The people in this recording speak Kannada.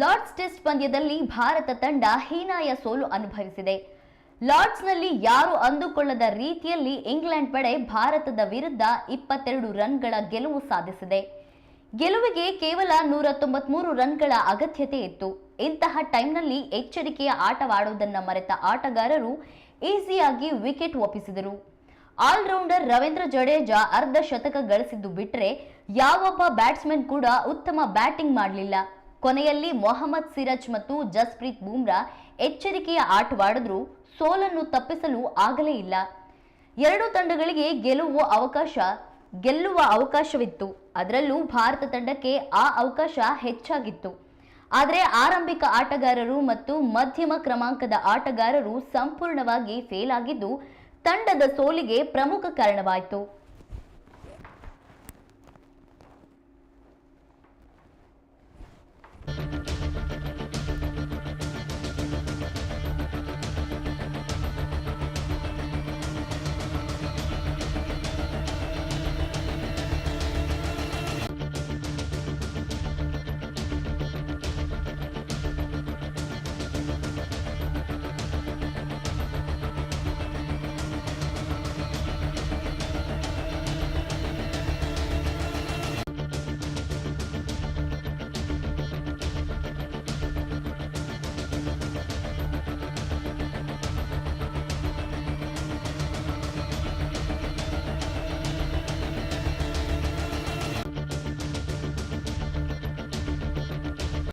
ಲಾರ್ಡ್ಸ್ ಟೆಸ್ಟ್ ಪಂದ್ಯದಲ್ಲಿ ಭಾರತ ತಂಡ ಹೀನಾಯ ಸೋಲು ಅನುಭವಿಸಿದೆ. ಲಾರ್ಡ್ಸ್ನಲ್ಲಿ ಯಾರು ಅಂದುಕೊಳ್ಳದ ರೀತಿಯಲ್ಲಿ ಇಂಗ್ಲೆಂಡ್ ಪಡೆ ಭಾರತದ ವಿರುದ್ಧ ಇಪ್ಪತ್ತೆರಡು ರನ್ಗಳ ಗೆಲುವು ಸಾಧಿಸಿದೆ. ಗೆಲುವಿಗೆ ಕೇವಲ ನೂರ ತೊಂಬತ್ಮೂರು ರನ್ಗಳ ಅಗತ್ಯತೆ ಇತ್ತು. ಇಂತಹ ಟೈಮ್ನಲ್ಲಿ ಎಚ್ಚರಿಕೆಯ ಆಟವಾಡುವುದನ್ನು ಮರೆತ ಆಟಗಾರರು ಈಸಿಯಾಗಿ ವಿಕೆಟ್ ಒಪ್ಪಿಸಿದರು. ಆಲ್ರೌಂಡರ್ ರವೀಂದ್ರ ಜಡೇಜಾ ಅರ್ಧ ಶತಕ ಗಳಿಸಿದ್ದು ಬಿಟ್ಟರೆ ಯಾವೊಬ್ಬ ಬ್ಯಾಟ್ಸ್ಮನ್ ಕೂಡ ಉತ್ತಮ ಬ್ಯಾಟಿಂಗ್ ಮಾಡಲಿಲ್ಲ. ಕೊನೆಯಲ್ಲಿ ಮೊಹಮ್ಮದ್ ಸಿರಜ್ ಮತ್ತು ಜಸ್ಪ್ರೀತ್ ಬೂಮ್ರಾ ಎಚ್ಚರಿಕೆಯ ಆಟವಾಡಿದ್ರು. ಸೋಲನ್ನು ತಪ್ಪಿಸಲು ಆಗಲೇ ಇಲ್ಲ. ಎರಡೂ ತಂಡಗಳಿಗೆ ಗೆಲುವು ಅವಕಾಶ, ಗೆಲ್ಲುವ ಅವಕಾಶವಿತ್ತು. ಅದರಲ್ಲೂ ಭಾರತ ತಂಡಕ್ಕೆ ಆ ಅವಕಾಶ ಹೆಚ್ಚಾಗಿತ್ತು. ಆದರೆ ಆರಂಭಿಕ ಆಟಗಾರರು ಮತ್ತು ಮಧ್ಯಮ ಕ್ರಮಾಂಕದ ಆಟಗಾರರು ಸಂಪೂರ್ಣವಾಗಿ ಫೇಲ್ ಆಗಿದ್ದು, ತಂಡದ ಸೋಲಿಗೆ ಪ್ರಮುಖ ಕಾರಣವಾಯಿತು.